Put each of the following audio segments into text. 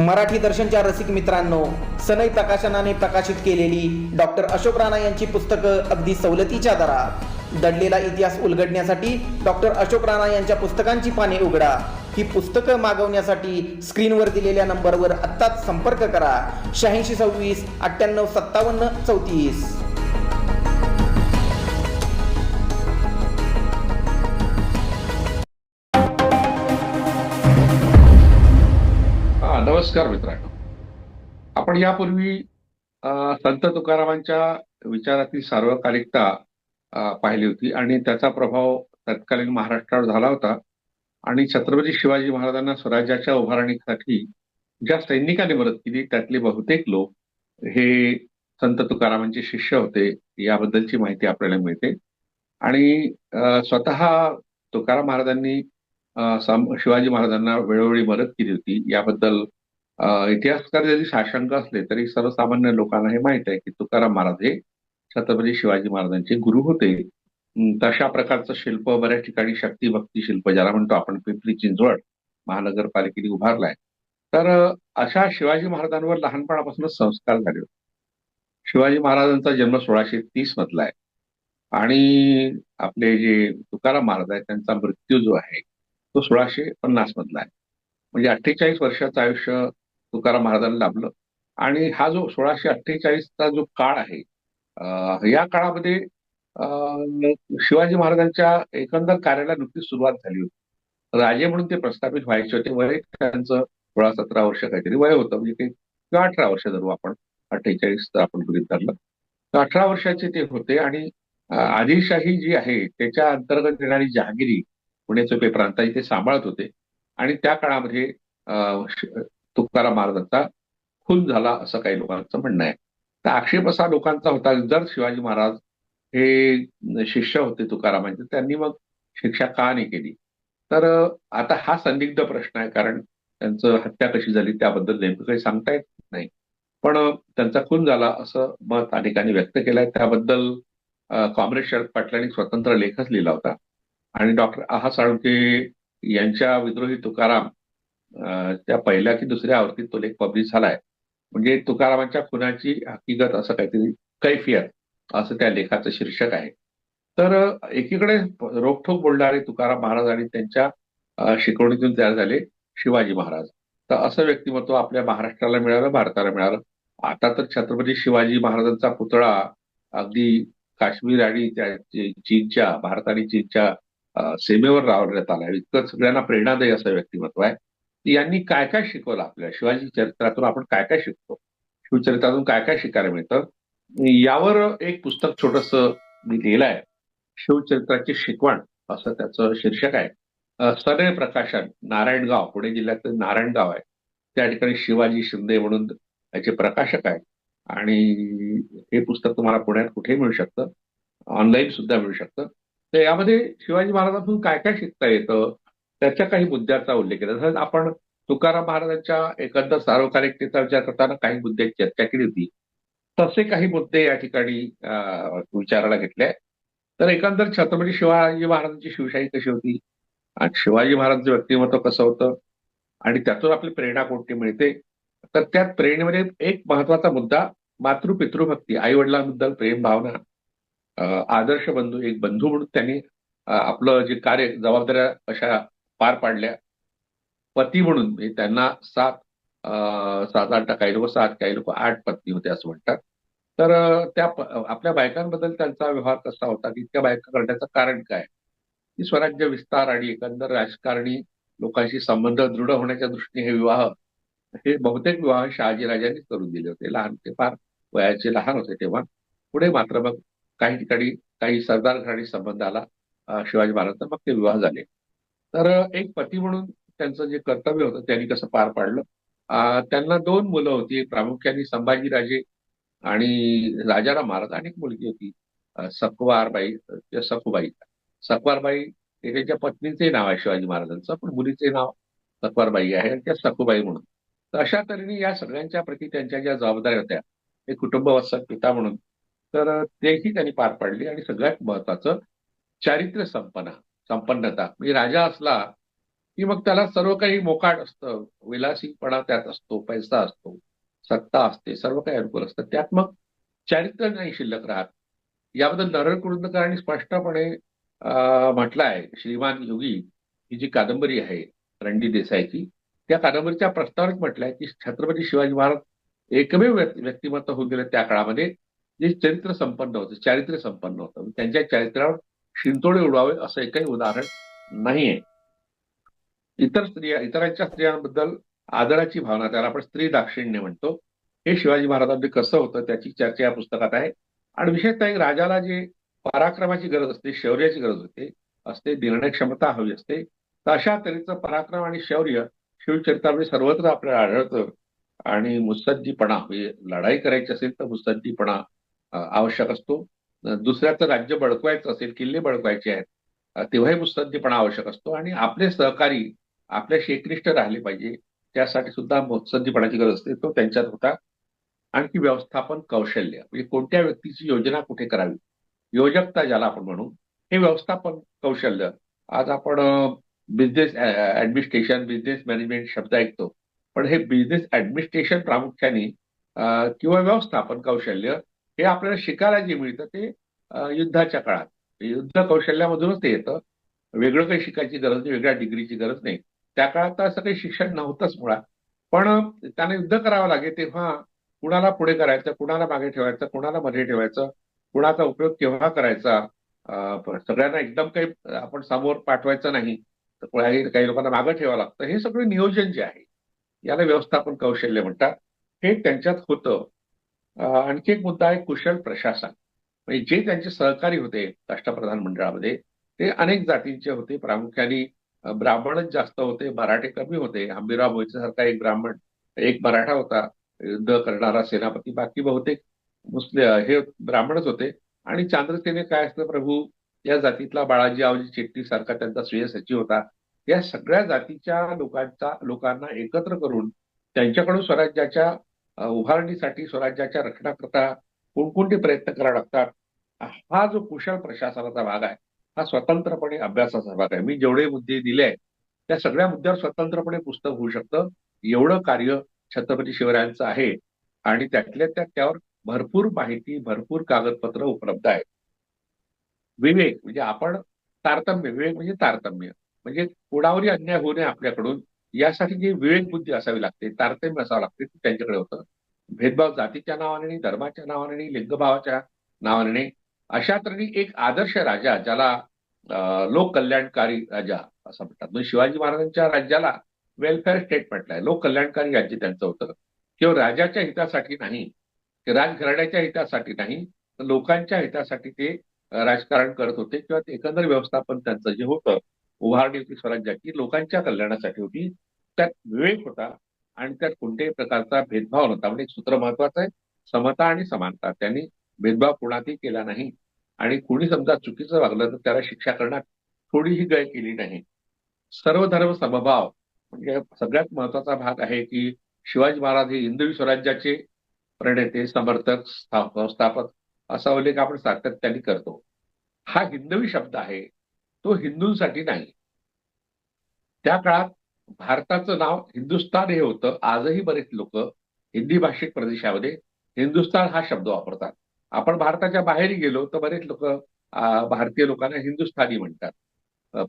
मराठी दर्शनच्या रसिक मित्रांनो सनई प्रकाशनाने प्रकाशित केलेली डॉक्टर अशोक राणा यांची पुस्तकं अगदी सवलतीच्या दरात. दडलेला इतिहास उलगडण्यासाठी डॉक्टर अशोक राणा यांच्या पुस्तकांची पाने उघडा. ही पुस्तकं मागवण्यासाठी स्क्रीनवर दिलेल्या नंबरवर आत्ताच संपर्क करा. शहाऐंशी सव्वीस अठ्ठ्याण्णव सत्तावन्न चौतीस. नमस्कार मित्रांनो. आपण यापूर्वी संत तुकारामांच्या विचारातील सार्वकालिकता पाहिली होती आणि त्याचा प्रभाव तत्कालीन महाराष्ट्रावर झाला होता आणि छत्रपती शिवाजी महाराजांना स्वराज्याच्या उभारणीसाठी ज्या सैनिकांनी मदत केली त्यातले बहुतेक लोक हे संत तुकारामांचे शिष्य होते याबद्दलची माहिती आपल्याला मिळते. आणि स्वतः तुकाराम महाराजांनी शिवाजी महाराजांना वेळोवेळी मदत केली होती याबद्दल इतिहासकार जरी साशंक असले तरी सर्वसामान्य लोकांना हे माहीत आहे की तुकाराम महाराज हे छत्रपती शिवाजी महाराजांचे गुरु होते. तशा प्रकारचं शिल्प बऱ्याच ठिकाणी शक्ती भक्ती शिल्प ज्याला म्हणतो आपण पिंपरी चिंचवड महानगरपालिकेने उभारलाय. तर अशा शिवाजी महाराजांवर लहानपणापासूनच संस्कार झाले होते. शिवाजी महाराजांचा जन्म सोळाशे तीस मधला आहे. आणि आपले जे तुकाराम महाराज आहेत त्यांचा मृत्यू जो आहे तो सोळाशे पन्नास मधला आहे. म्हणजे अठ्ठेचाळीस वर्षाचं आयुष्य तुकाराम महाराजांना लाभलं. आणि हा जो सोळाशे अठ्ठेचाळीसचा जो काळ आहे या काळामध्ये शिवाजी महाराजांच्या एकंदर कार्याला नुकतीच सुरुवात झाली होती. राजे म्हणून ते प्रस्थापित व्हायचे होते. वय त्यांचं सोळा सतरा वर्ष काहीतरी वय होतं. म्हणजे काही किंवा अठरा वर्ष धरू आपण. अठ्ठेचाळीस तर आपण गृहीत धरलं. तर अठरा वर्षाचे ते होते आणि आदिलशाही जी आहे त्याच्या अंतर्गत येणारी जहागिरी पुण्याचे काही प्रांताची ते सांभाळत होते. आणि त्या काळामध्ये तुकाराम महाराजांचा खून झाला असं काही लोकांचं म्हणणं आहे. तर आक्षेप असा लोकांचा होता जर शिवाजी महाराज हे शिष्य होते तुकारामांचे त्यांनी मग शिक्षा का नाही केली? तर आता हा संदिग्ध प्रश्न आहे कारण त्यांचं हत्या कशी झाली त्याबद्दल नेमकं काही सांगता येत नाही. पण त्यांचा खून झाला असं मत अनेकांनी व्यक्त केलंय त्याबद्दल अं, कॉम्रेड शरद पाटलांनी स्वतंत्र लेखच लिहिला होता. आणि डॉक्टर आहा साळुंके यांच्या विद्रोही तुकाराम त्या पहिल्या की दुसऱ्या आवृत्तीत तो लेख पब्लिश झालाय. म्हणजे तुकारामांच्या खुनाची हकीकत असं काहीतरी कैफियत असं त्या लेखाचं शीर्षक आहे. तर एकीकडे रोखठोक बोलणारे तुकाराम महाराज आणि त्यांच्या शिकवणीतून तयार झाले शिवाजी महाराज. तर असं व्यक्तिमत्व आपल्या महाराष्ट्राला मिळालं भारताला मिळालं. आता तर छत्रपती शिवाजी महाराजांचा पुतळा अगदी काश्मीर आणि त्या चीनच्या भारत आणि चीनच्या सीमेवर लावण्यात आला. इतकं सगळ्यांना प्रेरणादायी असं व्यक्तिमत्व आहे. यांनी काय काय शिकवलं आपल्या? शिवाजी चरित्रातून आपण काय काय शिकतो? शिवचरित्रातून काय काय शिकायला मिळतं? यावर एक पुस्तक छोटस मी लिहिलं आहे शिवचरित्राची शिकवण असं त्याचं शीर्षक आहे. अं, सनय प्रकाशन नारायणगाव पुणे जिल्ह्यातलं नारायणगाव आहे. त्या ठिकाणी शिवाजी शिंदे म्हणून याचे प्रकाशक आहेत. आणि हे पुस्तक तुम्हाला पुण्यात कुठेही मिळू शकतं. ऑनलाईन सुद्धा मिळू शकतं. तर यामध्ये शिवाजी महाराजांपासून काय काय शिकता येतं? त्याच्या काही मुद्द्याचा उल्लेख केला. तसंच आपण तुकाराम महाराजांच्या एकंदर सार्वकालिकतेचा विचार करताना काही मुद्द्यांची चर्चा केली होती. तसे काही मुद्दे या ठिकाणी विचारायला घेतले. तर एकंदर छत्रपती शिवाजी महाराजांची शिवशाही कशी होती? आणि शिवाजी महाराजांचं व्यक्तिमत्व कसं होतं? आणि त्यातून आपली प्रेरणा कोणती मिळते? तर त्यात प्रेरणेमध्ये एक महत्त्वाचा मुद्दा मातृपितृभक्ती आई वडिलांबद्दल प्रेम भावना आदर्श बंधू एक बंधू म्हणून त्यांनी आपलं जे कार्य जबाबदाऱ्या अशा पार पाडल्या. पती म्हणून म्हणजे त्यांना सात सात आठ काही लोक सात काही लोक आठ पत्नी होते असं म्हणतात. तर त्या आपल्या बायकांबद्दल त्यांचा व्यवहार कसा होता? की बायका करण्याचं कारण काय? की स्वराज्य विस्तार आणि एकंदर राजकारणी लोकांशी संबंध दृढ होण्याच्या दृष्टीने हे विवाह हे बहुतेक विवाह शहाजीराजांनीच करून दिले होते. लहान ते फार वयाचे लहान होते तेव्हा. पुढे मात्र मग काही ठिकाणी काही सरदार घराणी संबंध आला शिवाजी महाराजांचा मग ते विवाह झाले. तर एक पती म्हणून त्यांचं जे कर्तव्य होतं त्यांनी कसं पार पाडलं. त्यांना दोन मुलं होती. प्रामुख्याने संभाजीराजे आणि राजाराम महाराज आणि एक मुलगी होती सकवारबाई सखुबाई. सकवारबाई हे त्यांच्या पत्नीचे नाव आहे शिवाजी महाराजांचं पण मुलीचे नाव सकवारबाई आहे आणि त्या सखुबाई म्हणून. तर अशा तऱ्हेने या सगळ्यांच्या प्रती त्यांच्या ज्या जबाबदाऱ्या होत्या हे कुटुंबवत्सक पिता म्हणून तर तेही त्यांनी पार पाडली आणि सगळ्यात महत्वाचं चारित्र्य संपन्ना संपन्नता. म्हणजे राजा असला की मग त्याला सर्व काही मोकाट असतं. विलासीपणा त्यात असतो पैसा असतो सत्ता असते सर्व काही अनुकूल असतं. त्यात मग चारित्र्य नाही शिल्लक राहत. याबद्दल नरळ कुरुंदकरांनी स्पष्टपणे म्हटलं आहे श्रीमान योगी ही जी कादंबरी आहे रणजी देसाईची त्या कादंबरीच्या प्रस्तावनेत म्हटलंय की छत्रपती शिवाजी महाराज एकमेव व्यक्तिमत्व होऊन गेलं त्या काळामध्ये जे चरित्र संपन्न होतं चारित्र्य संपन्न होतं. त्यांच्या चारित्र्यावर शिंतोडे उडवावे असं एकही उदाहरण नाहीये. इतर स्त्रिया इतरांच्या स्त्रियांबद्दल आदराची भावना त्याला आपण स्त्री दाक्षिण्य म्हणतो. हे शिवाजी महाराजांनी कसं होतं त्याची चर्चा या पुस्तकात आहे. आणि विशेषतः एक राजाला जे पराक्रमाची गरज असते शौर्याची गरज होते असते निर्णय क्षमता हवी असते तर अशा तऱ्हेचं पराक्रम आणि शौर्य शिवचरित्रामध्ये सर्वत्र आपल्याला आढळतं. आणि मुत्सद्दीपणा म्हणजे लढाई करायची असेल तर मुत्सद्दीपणा आवश्यक असतो. दुसऱ्याचं राज्य बळकवायचं असेल किल्ले बळकवायचे आहेत तेव्हाही मुत्सद्दीपणा आवश्यक असतो आणि आपले सहकारी आपल्याशी एकनिष्ठ राहिले पाहिजे. त्यासाठी सुद्धा मुत्सद्दीपणाची गरज असते. तो त्यांच्यात होता. आणखी व्यवस्थापन कौशल्य म्हणजे कोणत्या व्यक्तीची योजना कुठे करावी? योजकता ज्याला आपण म्हणू हे व्यवस्थापन कौशल्य. आज आपण बिझनेस ऍडमिनिस्ट्रेशन बिझनेस मॅनेजमेंट शब्द ऐकतो. पण हे बिझनेस ऍडमिनिस्ट्रेशन प्रामुख्याने किंवा व्यवस्थापन कौशल्य हे आपल्याला शिकायला जे मिळतं ते युद्धाच्या काळात. म्हणजे युद्ध कौशल्यामधूनच ते येतं. वेगळं काही शिकायची गरज नाही वेगळ्या डिग्रीची गरज नाही. त्या काळात तर असं काही शिक्षण नव्हतंच मुळात. पण त्यांना युद्ध करावं लागेल तेव्हा कुणाला पुढे करायचं कुणाला मागे ठेवायचं कुणाला मध्ये ठेवायचं कुणाचा उपयोग केव्हा करायचा? सगळ्यांना एकदम काही आपण समोर पाठवायचं नाही. तर काही काही लोकांना मागे ठेवावं लागतं. हे सगळं नियोजन जे आहे याला व्यवस्थापन कौशल्य म्हणतात. हे त्यांच्यात होतं. आणखी एक मुद्दा आहे कुशल प्रशासन. म्हणजे जे त्यांचे सहकारी होते राष्ट्रप्रधान मंडळामध्ये ते अनेक जातींचे होते. प्रामुख्याने ब्राह्मणच जास्त होते मराठे कमी होते. हंबीराव मोहिते सारखा एक ब्राह्मण एक मराठा होता. युद्ध करणारा सेनापती बाकी बहुतेक मुस्लिम हे ब्राह्मणच होते. आणि चांद्रसेने काय असतं प्रभू? या जातीतला बाळाजी आवजी चेट्टी सारखा त्यांचा स्वीय सचिव होता. या सगळ्या जातीच्या लोकांचा लोकांना एकत्र करून त्यांच्याकडून स्वराज्याच्या उभारणीसाठी स्वराज्याच्या रक्षणाकरता कोणकोणते प्रयत्न करावे लागतात? हा जो कुशल प्रशासनाचा भाग आहे हा स्वतंत्रपणे अभ्यासाचा भाग आहे. मी जेवढे मुद्दे दिले आहेत त्या सगळ्या मुद्द्यावर स्वतंत्रपणे पुस्तक होऊ शकतं. एवढं कार्य छत्रपती शिवरायांचं आहे आणि त्यातल्या त्यात त्यावर भरपूर माहिती भरपूर कागदपत्र उपलब्ध आहेत. विवेक म्हणजे आपण तारतम्य विवेक म्हणजे तारतम्य. म्हणजे कोणावरही अन्याय होऊ नये आपल्याकडून. यासाठी जी विवेक बुद्धी असावी लागते तारतम्य असावं लागते ते त्यांच्याकडे होतं. भेदभाव जातीच्या नावाने धर्माच्या नावाने लिंगभावाच्या नावाने अशा तऱ्हेने एक आदर्श राजा ज्याला लोक कल्याणकारी राजा असं म्हणतात. म्हणजे शिवाजी महाराजांच्या राज्याला वेलफेअर स्टेट म्हटलंय. लोक कल्याणकारी राज्य त्यांचं होतं. केवळ राजाच्या हितासाठी नाही राजघराण्याच्या हितासाठी नाही तर लोकांच्या हितासाठी ते राजकारण करत होते. किंवा ते एकंदर व्यवस्थापन त्यांचं जे होतं उभारणी होती स्वराज्याची लोकांच्या कल्याणासाठी होती. त्यात विवेक होता आणि त्यात कोणत्याही प्रकारचा भेदभाव नव्हता. म्हणजे सूत्र महत्वाचं आहे. समता आणि समानता. त्यांनी भेदभाव कोणातही केला नाही. आणि कोणी समजा चुकीचं वागलं तर त्याला शिक्षा करण्यात थोडीही गय केली नाही. सर्व धर्म समभाव. म्हणजे सगळ्यात महत्त्वाचा भाग आहे की शिवाजी महाराज हे हिंदवी स्वराज्याचे प्रणेते समर्थक स्थापक संस्थापक असा उल्लेख आपण सातत्याने करतो. हा हिंदवी शब्द आहे. तो हिंदूंसाठी नाही. त्या काळात भारताचं नाव हिंदुस्थान हे होतं. आजही बरेच लोक हिंदी भाषिक प्रदेशामध्ये हिंदुस्थान हा शब्द वापरतात. आपण भारताच्या बाहेर गेलो तर बरेच लोक भारतीय लोकांना हिंदुस्थानी म्हणतात.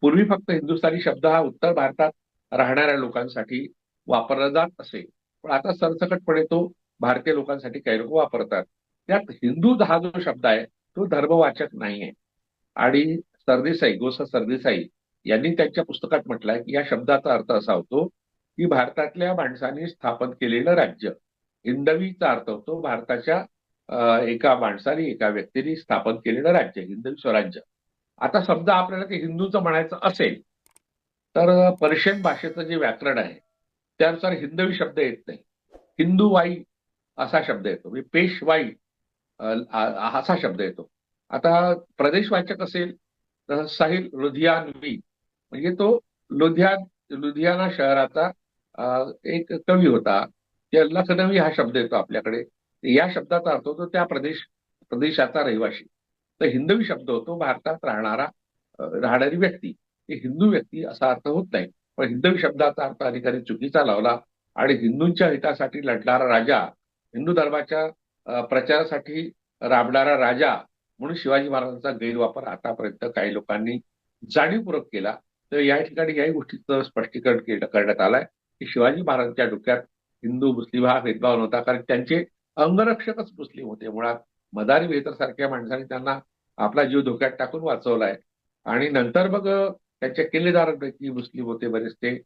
पूर्वी फक्त हिंदुस्थानी शब्द हा उत्तर भारतात राहणाऱ्या लोकांसाठी वापरला जात असे. पण आता सरसकटपणे तो भारतीय लोकांसाठी काही लोक वापरतात. त्यात हिंदू हा जो शब्द आहे तो धर्मवाचक नाहीये. आणि सरदेसाई गोसा सरदेसाई यांनी त्यांच्या पुस्तकात म्हटलंय की या शब्दाचा अर्थ असा होतो की भारतातल्या माणसांनी स्थापन केलेलं राज्य. हिंदवीचा अर्थ होतो भारताच्या एका माणसाने एका व्यक्तीने स्थापन केलेलं राज्य हिंदवी स्वराज्य. आता समजा आपल्याला ते हिंदूचं म्हणायचं असेल तर पर्शियन भाषेचं जे व्याकरण आहे त्यानुसार हिंदवी शब्द येत नाही. हिंदूवाई असा शब्द येतो. म्हणजे पेशवाई असा शब्द येतो. आता प्रदेशवाचक असेल तर साहिल लुधियानवी म्हणजे तो लुधिया लुधियाना शहराचा एक कवी होता. लखनवी हा शब्द येतो आपल्याकडे. या शब्दाचा अर्थ होतो त्या प्रदेश प्रदेशाचा रहिवासी तर हिंदवी शब्द होतो भारतात राहणारा राहणारी व्यक्ती. हिंदू व्यक्ती असा अर्थ होत नाही. पण हिंदवी शब्दाचा अर्थ अधिकारी चुकीचा लावला आणि हिंदूंच्या हितासाठी लढणारा राजा हिंदू धर्माच्या प्रचारासाठी राबणारा राजा म्हणून शिवाजी महाराजांचा गैरवापर आतापर्यंत काही लोकांनी जाणीवपूर्वक केला. तर या ठिकाणी याही गोष्टीचं स्पष्टीकरण केलं करण्यात आलंय की शिवाजी महाराजांच्या डोक्यात हिंदू मुस्लिम हा भेदभाव नव्हता कारण त्यांचे अंगरक्षकच मुस्लिम होते. मुळात मदारी बेहतर सारख्या माणसाने त्यांना आपला जीव धोक्यात टाकून वाचवलाय. आणि नंतर मग त्यांच्या किल्लेदारांपैकी मुस्लिम होते बरेचसे.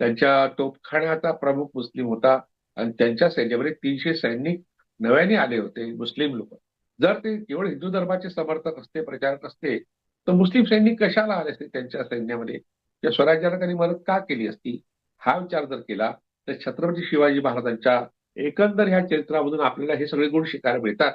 त्यांच्या तोपखान्याचा प्रमुख मुस्लिम होता आणि त्यांच्या सैन्यामध्ये तीनशे सैनिक नव्याने आले होते मुस्लिम लोक. जर ते केवळ हिंदू धर्माचे समर्थक असते प्रचारक असते तर मुस्लिम सैनिक कशाला आले असते त्यांच्या सैन्यामध्ये? त्या स्वराज्याला त्यांनी मदत का केली असती? हा विचार जर केला तर छत्रपती शिवाजी महाराजांच्या एकंदर ह्या चरित्रामधून आपल्याला हे सगळे गुण शिकायला मिळतात.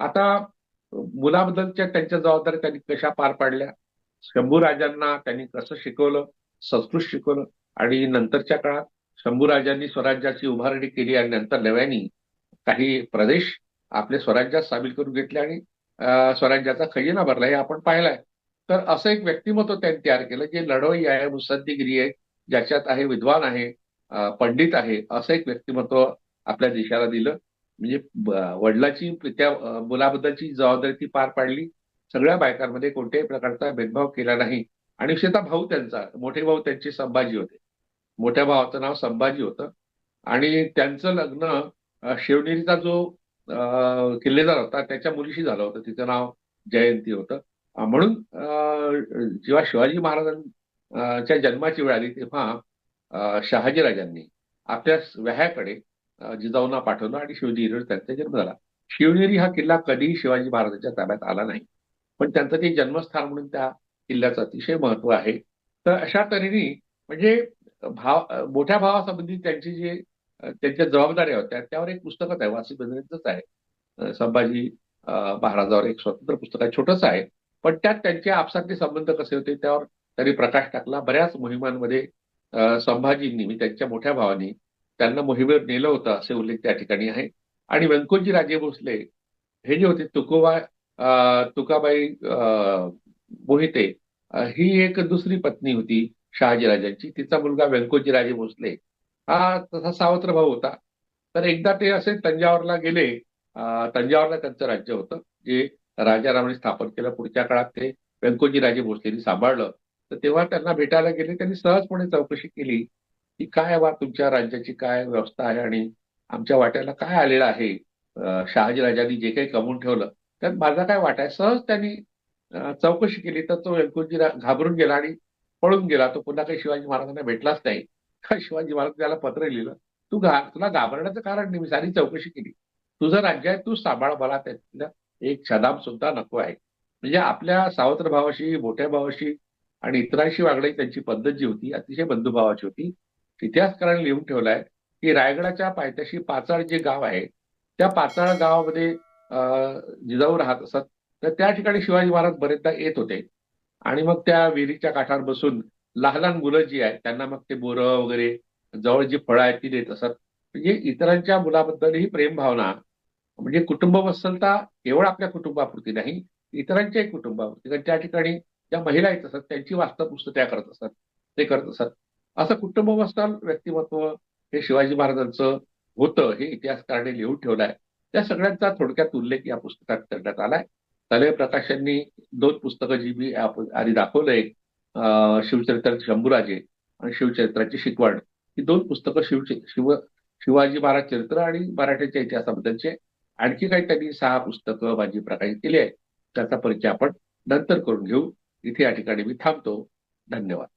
आता मुलाबद्दलच्या त्यांच्या जबाबदाऱ्या त्यांनी कशा पार पाडल्या? शंभू राजांना त्यांनी कसं शिकवलं? संस्कृत शिकवलं? आणि नंतरच्या काळात शंभूराजांनी स्वराज्याची उभारणी केली आणि नंतर नव्याने काही प्रदेश आपले स्वराज्यात सामील करून घेतले आणि स्वराज्याचा खजिना भरला हे आपण पाहिलंय. तर असं एक व्यक्तिमत्व त्यांनी तयार केलं जे लढवई आहे मुसद्दीगिरी आहे ज्याच्यात आहे विद्वान आहे पंडित आहे असं एक व्यक्तिमत्व आपल्या देशाला दिलं. म्हणजे वडिलाची त्या मुलाबद्दलची जबाबदारी ती पार पाडली. सगळ्या बायकांमध्ये कोणत्याही प्रकारचा भेदभाव केला नाही. आणि विशेषतः भाऊ त्यांचा मोठे भाऊ त्यांचे संभाजी होते. मोठ्या भावाचं नाव संभाजी होतं. आणि त्यांचं लग्न शिवनेरीचा जो किल्लेदार होता त्याच्या मुलीशी झालं होतं. तिचं नाव जयंती होतं. म्हणून जेव्हा शिवाजी महाराजांच्या जन्माची वेळ आली तेव्हा शहाजीराजांनी आपल्या व्याह्याकडे जिजाऊंना पाठवलं आणि शिवनेरीवर त्यांचा जन्म झाला. शिवनेरी हा किल्ला कधीही शिवाजी महाराजांच्या ताब्यात आला नाही. पण त्यांचं ते जन्मस्थान म्हणून त्या किल्ल्याचं अतिशय महत्त्व आहे. तर अशा तऱ्हेने म्हणजे भाव मोठ्या भावासंबंधी त्यांची जे त्यांच्या जबाबदाऱ्या होत्या त्यावर एक पुस्तकच आहे वासी बेंद्रेंचंच आहे. संभाजी महाराजावर एक स्वतंत्र पुस्तक आहे छोटंच आहे. पण त्यात त्यांचे आपसातले संबंध कसे होते त्यावर त्यांनी प्रकाश टाकला. बऱ्याच मोहिमांमध्ये संभाजींनी मी त्यांच्या मोठ्या भावानी त्यांना मोहिमेवर नेलं होतं असे उल्लेख त्या ठिकाणी आहे. आणि व्यंकोजी राजे भोसले हे जे होते तुकोबा तुकाबाई मोहिते ही एक दुसरी पत्नी होती शहाजीराजांची. तिचा मुलगा व्यंकोजी राजे भोसले. हा तसा सावत्र भाऊ होता. तर एकदा ते असे तंजावरला गेले. तंजावरला त्यांचं राज्य होतं जे राजारामाने स्थापन केलं पुढच्या काळात ते व्यंकोजी राजे भोसलेंनी सांभाळलं. तर तेव्हा त्यांना भेटायला गेले त्यांनी सहजपणे चौकशी केली की काय बा तुमच्या राज्याची काय व्यवस्था आहे आणि आमच्या वाट्याला काय आलेलं आहे? शहाजी शहाजीराजांनी जे काही कमवून ठेवलं त्यात माझा काय वाटा आहे? सहज त्यांनी चौकशी केली. तर तो व्यंकोजी घाबरून गेला आणि पळून गेला. तो पुन्हा काही शिवाजी महाराजांना भेटलाच नाही. का शिवाजी महाराज त्याला पत्र लिहिलं? तू घा तुला घाबरण्याचं कारण नाही मी सारी चौकशी केली. तुझं राज्य आहे तू सांभाळ मला त्यातल्या एक छदाम सुद्धा नको आहे. म्हणजे आपल्या सावत्र भावाशी मोठ्या भावाशी आणि इतरांशी वागण्याची त्यांची पद्धत जी होती अतिशय बंधुभावाची होती इतिहासकारांनी लिहून ठेवलाय की रायगडाच्या पायथ्याशी पाचाळ जे गाव आहे त्या पाचाळ गावामध्ये जिजाऊ राहत असत. तर त्या ठिकाणी शिवाजी महाराज बरेचदा येत होते. आणि मग त्या विहिरीच्या काठावर बसून लहान लहान मुलं जी आहेत त्यांना मग ते बोरं वगैरे जवळ जी फळं आहेत ती देत असत. म्हणजे इतरांच्या मुलाबद्दलही प्रेम भावना म्हणजे कुटुंब वत्सलता केवळ आपल्या कुटुंबापुरती नाही इतरांच्याही कुटुंबापुरती. कारण त्या ठिकाणी ज्या महिला येत असतात त्यांची वास्तवपुस्त त्या करत असतात ते करत असतात. असं कुटुंबवस्थान व्यक्तिमत्व हे शिवाजी महाराजांचं होतं हे इतिहासकाराने लिहून ठेवलंय त्या सगळ्यांचा थोडक्यात उल्लेख या पुस्तकात करण्यात आलाय तलय प्रकाशांनी दोन पुस्तकं जी मी आधी दाखवलंय अं, शिवचरित्राचे शंभूराजे आणि शिवचरित्राची शिकवण ही दोन पुस्तकं शिव शिव शिवाजी महाराज चरित्र आणि मराठ्याच्या इतिहासाबद्दलचे आणखी काही त्यांनी सहा पुस्तकं माझी प्रकाशित केली आहे त्याचा परिचय आपण नंतर करून घेऊ. इथे या ठिकाणी मी थांबतो. धन्यवाद.